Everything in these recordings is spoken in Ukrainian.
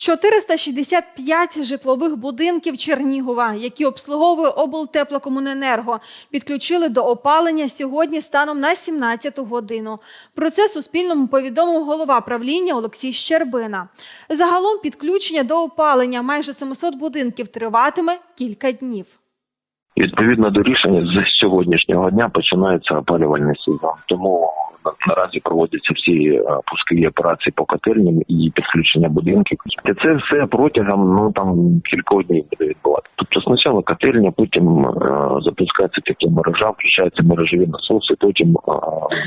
465 житлових будинків Чернігова, які обслуговує облтеплокомуненерго, підключили до опалення сьогодні станом на 17 годину. Про це Суспільному повідомив голова правління Олексій Щербина. Загалом підключення до опалення майже 700 будинків триватиме кілька днів. Відповідно до рішення з сьогоднішнього дня починається опалювальний сезон. Тому наразі проводяться всі е, пускові операції по котельням і підключення будинків. І це все протягом ну там кількох днів буде відбуватися. Тобто спочатку котельня, потім е, запускається таке мережа, включаються мережеві насоси, потім е,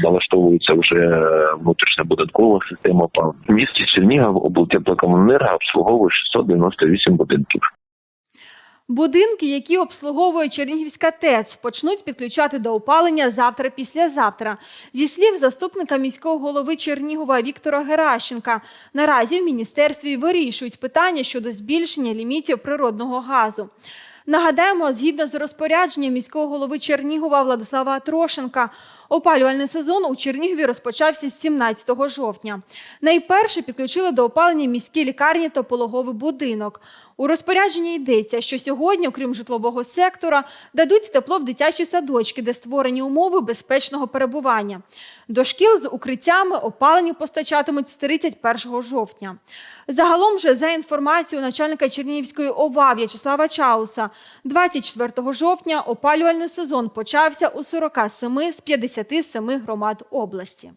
налаштовується вже внутрішня додаткова система опалення. В місті Чернігів облтеплокомуненерго обслуговує 698 будинків. Будинки, які обслуговує Чернігівська ТЕЦ, почнуть підключати до опалення завтра-післязавтра. Зі слів заступника міського голови Чернігова Віктора Геращенка, наразі в міністерстві вирішують питання щодо збільшення лімітів природного газу. Нагадаємо, згідно з розпорядженням міського голови Чернігова Владислава Трошенка, опалювальний сезон у Чернігові розпочався з 17 жовтня. Найперше підключили до опалення міські лікарні та пологовий будинок. У розпорядженні йдеться, що сьогодні, окрім житлового сектора, дадуть тепло в дитячі садочки, де створені умови безпечного перебування. До шкіл з укриттями опаленню постачатимуть з 31 жовтня. Загалом же, за інформацією начальника Чернігівської ОВА В'ячеслава Чауса, 24 жовтня опалювальний сезон почався у 47 з 57 громад області.